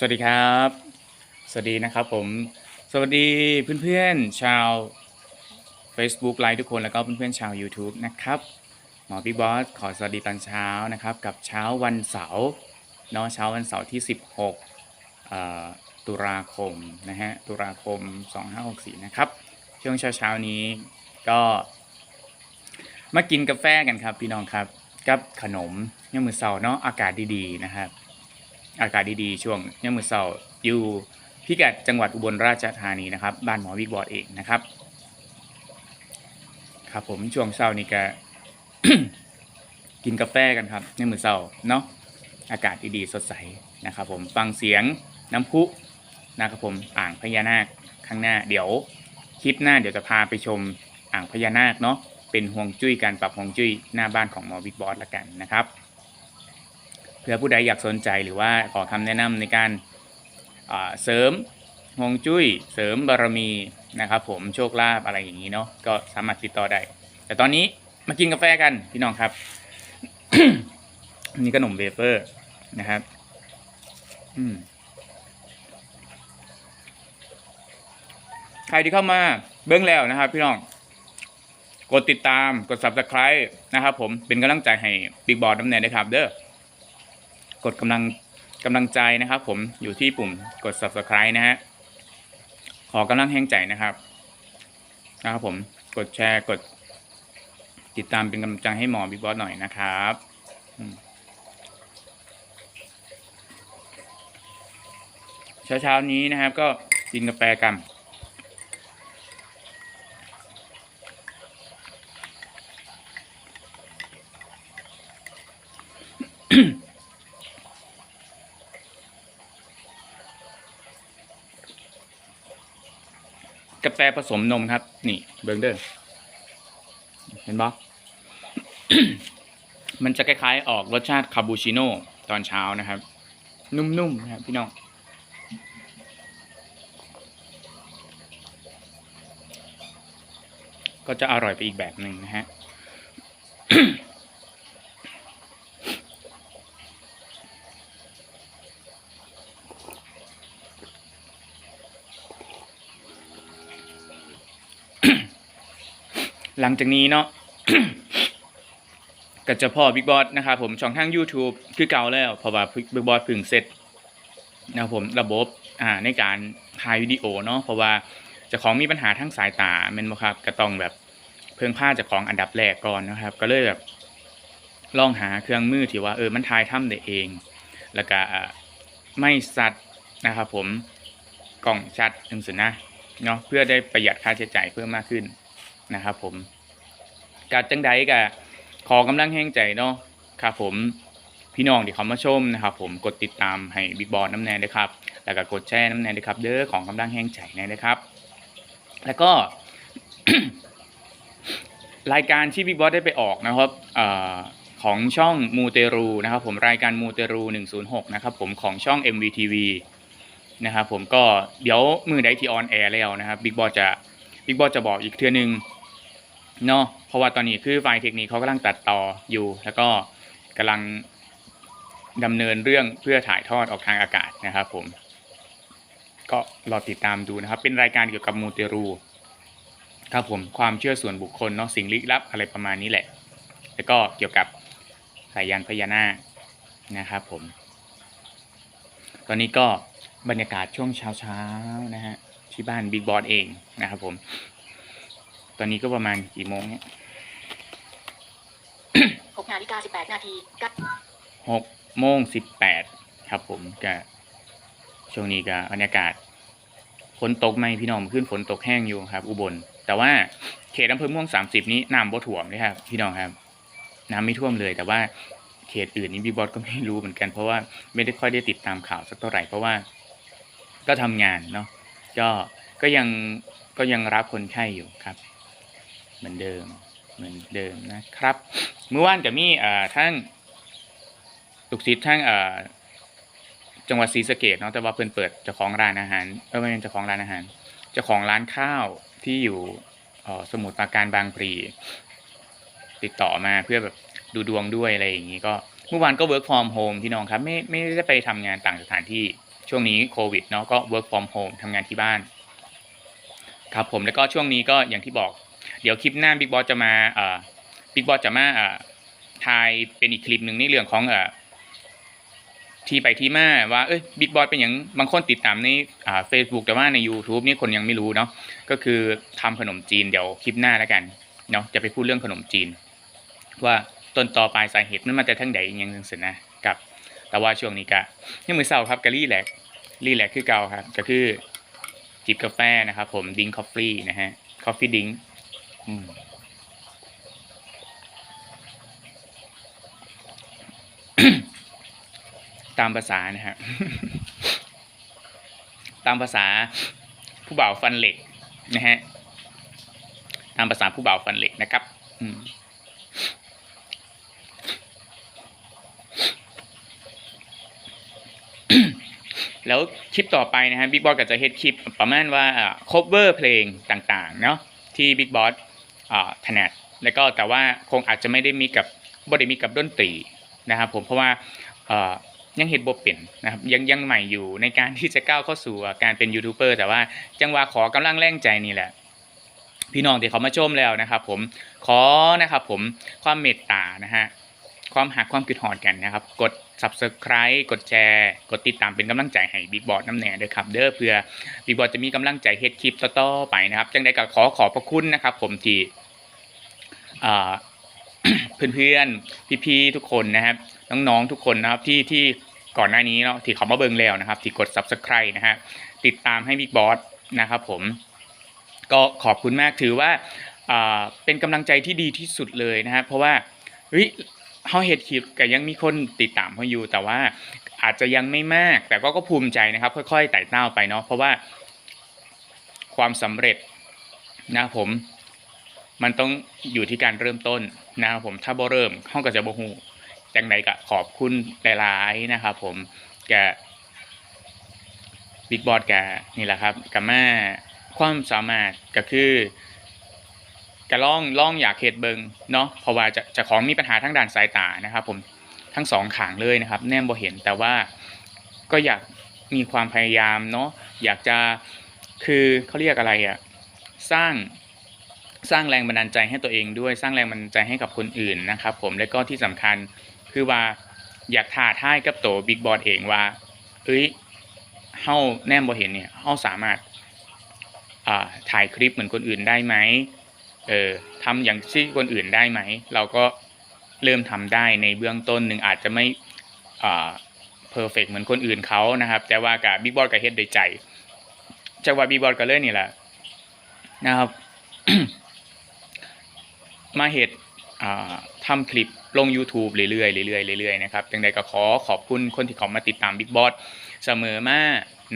สวัสดีครับ สวัสดีนะครับผม สวัสดีเพื่อนๆชาว Facebook ไลฟ์ทุกคนแล้วก็เพื่อนๆชาว YouTube นะครับหมอพี่บอสขอสวัสดีตอนเช้านะครับ กับเช้าวันเสาร์เนาะเช้าวันเสาร์ที่ 16 ตุลาคมนะฮะตุลาคม 2564 นะครับช่วงเช้าๆนี้ก็มากินกาแฟกันครับพี่น้องครับ กับขนมเนี่ยามมือเสาร์เนาะอากาศดีๆนะครับ อากาศดีๆ ช่วงเนี่ยามมือเสาร์อยู่พิกัดจังหวัดอุบลราชธานีนะครับ บ้านหมอวิกบอดเองนะครับ ครับผมช่วงเช้านี้ก็กินกาแฟกันครับในมือเช้าเนาะอากาศดีๆสดใสนะครับ ผมฟังเสียงน้ำพุนะครับผมอ่างพญานาคข้างหน้า เดี๋ยวคลิปหน้าเดี๋ยวจะพาไปชมอ่างพญานาคเนาะเป็นห่วงจุ้ยการปรับห่วงจุ้ยหน้าบ้านของหมอบิ๊กบอสละกันนะครับ พื่อผู้ใดอยากสนใจหรือว่าขอคำแนะนำในการเสริมห่วงจุ้ยเสริมบารมีนะครับผมโชคลาภอะไรอย่างนี้เนาะก็สามารถติดต่อได้ แต่ตอนนี้มากินกาแฟกันพี่น้องครับ นี่ขนมเวเฟอร์นะครับอืมใครที่เข้ามาเบื้องแล้วนะครับ พี่น้อง กดติดตามกด subscribe นะครับผมเป็นกำลังใจให้บิ๊กบอสน้ำแน่ด้วยครับ เด้อ กดกำลังกำลังใจนะครับ ผมอยู่ที่ปุ่มกด subscribe นะฮะขอกำลังแห่งใจนะครับนะครับผมกดแชร์กดติดตามเป็นกำลังใจให้หมอบิ๊กบอสหน่อยนะครับอืมเช้าๆนี้นะครับ ก็กินกาแฟกัน ฟผสมนมครับ นี่เบิร์เดอร์เห็นปะมันจะคล้ายๆ ออกรสชาติคาปูชิโน่ตอนเช้านะครับ นุ่มๆนะครับพี่น้องก็จะอร่อยไปอีกแบบหนึ่งนะฮะ หลังจากนี้เนาะก็จะพ่อบิ๊กบอสนะครับผมช่องทาง YouTube คือเก่าแล้วเพราะว่าบิ๊กบอสพึ่งเสร็จนะครับผมระบบอ่าในการถ่ายวิดีโอเนาะเพราะว่าจะของมีปัญหาทั้งสายตาเมนบ่ครับก็ต้องแบบเพิ่งผ้าจากของอันดับแรกก่อนนะครับ ก็เลยแบบลองหาเครื่องมือที่ว่าเออมันถ่ายทำได้เอง แล้วก็ไม่สัตว์นะครับผมกล่องชัดจังสินะเนาะเพื่อได้ประหยัดค่าใช้จ่ายเพิ่มมากขึ้น นะครับผมกาจังใดก็ขอกำลังแห้งใจเนาะครับผมพี่น้องที่เขามาชมนะครับผมกดติดตามให้บิ๊กบอสน้ำแน่ด้วยครับ แล้วก็กดแชร์น้ำแน่ด้วยครับ เด้อของกำลังแห้งใจแน่ด้วยครับ แล้วก็รายการที่บิ๊กบอสได้ไปออกนะครับออของช่องมูเตรูนะครับผมรายการมูเตรู 106 นะครับผมของช่อง MVTV นะครับผมก็เดี๋ยวมือใดที่ออนแอร์แล้วนะครับบิ๊กบอสจะบิ๊กบอสจะบอกอีกเทื่อนึง เนาะเพราะว่าตอนนี้คือฝ่ายเทคนิคเขากำลังตัดต่ออยู่ แล้วก็กำลังดำเนินเรื่องเพื่อถ่ายทอดออกทางอากาศนะครับ ผม ก็รอติดตามดูนะครับ เป็นรายการเกี่ยวกับมูเตรูครับผมความเชื่อส่วนบุคคลเนาะสิ่งลี้ลับอะไรประมาณนี้แหละ แล้วก็เกี่ยวกับสายยานพญานาคนะครับ ผม ตอนนี้ก็บรรยากาศช่วงเช้าๆนะฮะที่บ้านบิ๊กบอสเองนะครับผม ตอนนี้ก็ประมาณกี่โมงเนี่ย6นาฬิกา18นาทีกับหกโมงสิบแปดครับ ผมก็ช่วงนี้ก็บรรยากาศฝนตกไหมพี่น้องขึ้นฝนตกแห้งอยู่ครับ อุบล แต่ว่าเขตอำเภอม่วงสามสิบนี้น้ำบ่ท่วมเลยครับ พี่น้องครับ น้ำไม่ท่วมเลย แต่ว่าเขตอื่นนี้บิ๊กบอสก็ไม่รู้เหมือนกันเพราะว่าไม่ได้ค่อยได้ติดตามข่าวสักเท่าไหร่เพราะว่าก็ทำงานเนาะก็ก็ยังก็ยังรับคนไข้อยู่ครับ เหมือนเดิมเหมือนเดิมนะครับ เมื่อวานกับมี่เอ่อทั้งลูกศิษย์ทั้งจังหวัดศรีสะเกดเนาะแต่ว่าเพิ่นเปิดเจ้าของร้านอาหารเออไม่เป็นเจ้าของร้านอาหารเจ้าของร้านข้าวที่อยู่สมุทรปราการบางพลีติดต่อมาเพื่อแบบดูดวงด้วยอะไรอย่างนี้ก็เมื่อวานก็ work from home พี่น้องครับ ไม่ไม่ได้ไปทำงานต่างสถานที่ช่วงนี้โควิดเนาะก็ work from home ทำงานที่บ้าน ครับผมแล้วก็ช่วงนี้ก็อย่างที่บอก เดี๋ยวคลิปหน้าบิ๊กบอสจะมาเอ่อบิ๊กบอสจะมาเอ่อถ่ายเป็นอีกคลิปหนึ่งในเรื่องของเอ่อที่ไปที่มาว่าเอ้ยบิ๊กบอสเป็นอย่างบางคนติดตามในอ่าเฟซบุ๊กแต่ว่าใน YouTube นี่คนยังไม่รู้เนาะก็คือทำขนมจีนเดี๋ยวคลิปหน้าแล้วกันเนาะจะไปพูดเรื่องขนมจีน ว่าต้นต่อปลายสาเหตุมันมาจากทั้งใดยังจังซี่นะครับ แต่ว่าช่วงนี้ก็ยังมือเศร้าครับก็รีแลกรีแลกคือเก่าครับก็คือจิบกาแฟนะครับผมดิงคอฟฟี่นะฮะคอฟฟี่ดิ้ง ตามภาษานะฮะ ตามภาษาผู้บ่าวฟันเหล็กนะฮะ ตามภาษาผู้บ่าวฟันเหล็กนะครับ อืมแล้วคลิปต่อไปนะฮะบิ๊กบอสก็จะเฮ็ดคลิปประมาณว่าอ่า cover เพลงต่างๆ เนาะที่บิ๊กบอส ถนัดแล้วก็แต่ว่าคงอาจจะไม่ได้มีกับบริมีกับดนตรีนะครับผมเพราะว่ายังเห็นบ่เป็นนะครับยังยังใหม่อยู่ในการที่จะก้าวเข้าสู่การเป็นยูทูบเบอร์แต่ว่าจังหวะขอกำลังแรงใจนี่แหละ พี่น้องที่เขามาชมแล้วนะครับผมขอนะครับผมความเมตตานะฮะ ความหักความคิดหอดกันนะครับ กด subscribe กดแชร์ กดติดตามเป็นกำลังใจให้บิ๊กบอสน้ำแหน่เด้อครับ เด้อเพื่อบิ๊กบอสจะมีกำลังใจเฮ็ดคลิปต่อๆไปนะครับจังใดก็ขอขอบพระคุณนะครับ ผมที่อ่าเพื่อนๆพี่ๆทุกคนนะครับน้องๆทุกคนนะครับที่ที่ก่อนหน้านี้เนาะที่เขามาเบิ่งแล้วนะครับ ที่กด subscribe นะฮะติดตามให้บิ๊กบอสนะครับ ผม ก็ขอบคุณมากถือว่าอ่าเป็นกำลังใจที่ดีที่สุดเลยนะครับเพราะว่าเฮ้ย เฮาเฮ็ดคลิปก็ยังมีคนติดตามเฮาอยู่ แต่ว่าอาจจะยังไม่มาก แต่ก็ก็ภูมิใจนะครับ ค่อยๆไต่เต้าไปเนาะเพราะว่าความสำเร็จนะผมมันต้องอยู่ที่การเริ่มต้นนะครับผมถ้าบ่เริ่มเฮาก็จะบ่ฮู้จังใดก็ขอบคุณหลายๆนะครับ ผมแกบิ๊กบอสแกนี่แหละครับกับแม่ความสามารถก็คือ ก็ล่องล่องอยากเฮ็ดเบิงเนาะเพราะว่าจะจะของมีปัญหาทางด้านสายตานะครับ ผมทั้งสองขางเลยนะครับ แนมบ่เห็นแต่ว่าก็อยากมีความพยายามเนาะอยากจะคือเขาเรียกอะไรอะสร้างสร้างแรงบันดาลใจให้ตัวเองด้วยสร้างแรงบันดาลใจให้กับคนอื่นนะครับ ผมและก็ที่สำคัญคือว่าอยากท้าทายกับโตบิ๊กบอสเองว่าเอ้ยเฮาแนมบ่เห็นเนี่ยเฮาสามารถอ่าถ่ายคลิปเหมือนคนอื่นได้ไหม เออทำอย่างที่คนอื่นได้ไหม เราก็เริ่มทำได้ในเบื้องต้นหนึ่งอาจจะไม่อ่าเพอร์เฟกเหมือนคนอื่นเขานะครับ แต่ว่ากับบิ๊กบอสกับเฮ็ดโดยใจจากว่าบิ๊กบอสก็เลยนี่แหละนะครับ มาเฮ็ดทำคลิปลง YouTube เรื่อยๆเรื่อยๆเรื่อยๆนะครับจังใดก็ขอขอบคุณคนที่เขามาติดตามบิ๊กบอสเสมอมา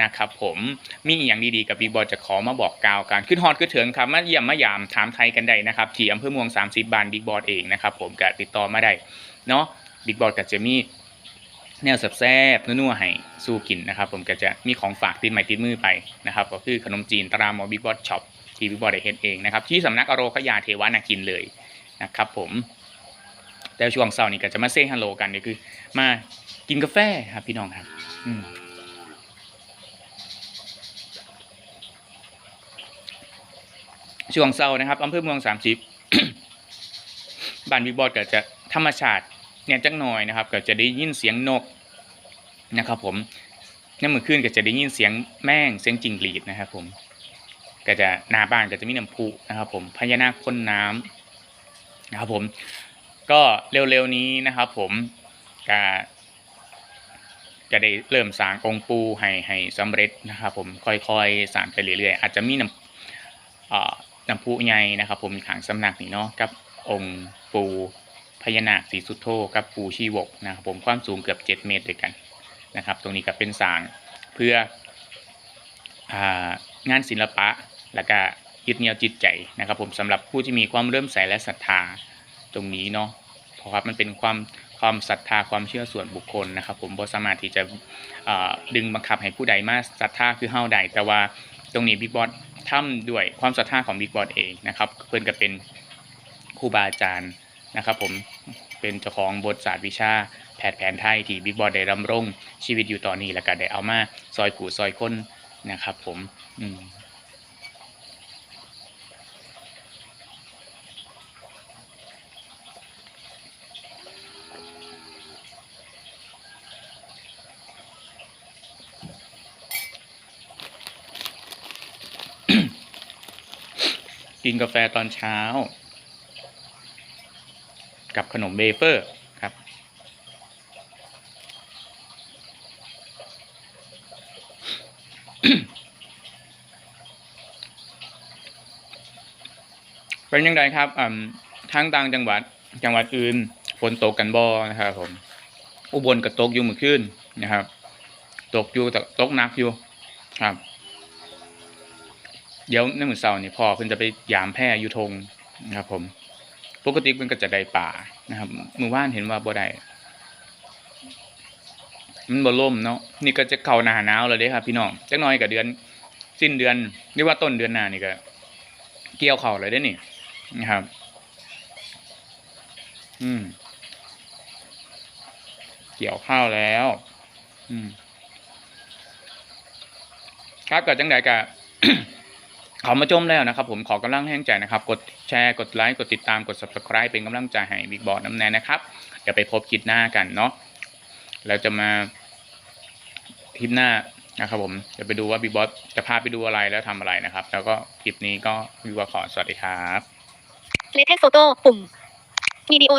นะครับผมมีอย่างดีๆกับบิ๊กบอสจะขอมาบอกกล่าวกันขึ้นฮอตขึ้นเถิงครับมาเยี่ยมมายามถามไทยกันได้นะครับที่อำเภอเมือง30บานบิ๊กบอสเองนะครับผมก็ติดต่อมาได้เนาะบิ๊กบอสก็จะมีแนวแซ่บๆนัวๆให้สู้กินนะครับ ผมก็จะมีของฝากติดใหม่ติดมือไปนะครับก็คือขนมจีนตราหมอบิ๊กบอสช็อปที่บิ๊กบอสได้เฮ็ดเองนะครับที่สำนักอโรคยาเทวานากินเลยนะครับผมแต่ช่วงเช้านี้ก็จะมาเซ่ฮัลโหลกันก็คือ มากินกาแฟครับพี่น้องครับ อืม ช่วงเช้านะครับอำเภอเมืองสามสิบบ้านบิ๊กบอสก็จะธรรมชาติเนี่ยจักหน่อยนะครับ ก็จะได้ยินเสียงนกนะครับ ผมในเมื่อคืนก็จะได้ยินเสียงแม่งเสียงจิงหรีดนะครับ ผม ก็จะหน้าบ้านก็จะมีน้ำพุนะครับ ผมพญานาคพ่นน้ำนะครับ ผม ก็เร็วๆนี้นะครับ ผมก็จะได้เริ่มสร้างองค์ปูให้ให้สำเร็จนะครับ ผมค่อยๆสร้างไปเรื่อยๆอาจจะมีน้ำ น้ำพุใหญ่นะครับ ผมขางสำนักนี่เนาะกับองค์ปูพญานาคสีสุดโธกับปูชีวกนะครับผมความสูงเกือบ 7 เมตรด้วยกันนะครับ ตรงนี้ก็เป็นสางเพื่อองานศิลปะแล้วก็ยึดเหนี่ยวจิตใจนะครับ ผมสำหรับผู้ที่มีความเริ่มใสและศรัทธาตรงนี้เนาะเพราะว่ามันเป็นความความศรัทธาความเชื่อส่วนบุคคลนะครับ ผมบ่สามารถที่จะดึงบังคับให้ผู้ใดมาศรัทธาคือเฮาใดแต่ว่าตรงนี้บิ๊กบอส ทำด้วยความศรัทธาของบิ๊กบอสเองนะครับ เพื่อนก็เป็นครูบาอาจารย์นะครับ ผมเป็นเจ้าของบทศาสตร์วิชาแผดแผนไทยที่บิ๊กบอสได้ดำรงชีวิตอยู่ตอนนี้แล้วก็ได้เอามาซอยขู่ซอยคนนะครับ ผมอืม กินกาแฟตอนเช้า กับขนมเบเฟอร์ครับ เป็นยังไงครับอ่าทางต่างจังหวัดจังหวัดอื่นฝนตกกันบ่นะครับผม อุบลก็ตกอยู่เมื่อคืนนะครับ ตกอยู่แต่ตกหนักอยู่ครับ เดี๋ยวในมือเช้านี่พ่อเพิ่นจะไปยามแพร่อยู่ทงนะครับ ผม ปกติเพิ่นก็จะได้ป่านะครับมือว่านเห็นว่าบ่ได้มันบ่ล่มเนาะนี่ก็จะเข้าหน้าหนาวแล้วเด้ครับพี่น้องจักหน่อยก็เดือน สิ้นเดือนหรือว่าต้นเดือนหน้านี่ก็ เกี่ยวเข้าเลยเด้นี่นะครับ อืม เกี่ยวข้าวแล้ว อืม ครับก็จังใดก็ ขอมาชมแล้วนะครับ ผมขอกำลังแห้งใจนะครับ กดแชร์กดไลค์กดติดตามกด subscribe เป็นกำลังใจให้บิ๊กบอสน้ำแน่นะครับเดี๋ยวไปพบคลิปหน้ากันเนาะแล้วจะมาคลิปหน้านะครับ ผมเดี๋ยวไปดูว่าบิ๊กบอสจะพาไปดูอะไรแล้วทำอะไรนะครับ แล้วก็คลิปนี้ก็บิ๊กบอสขอสวัสดีครับเลเทนโฟโต้ปุ่มวิดีโ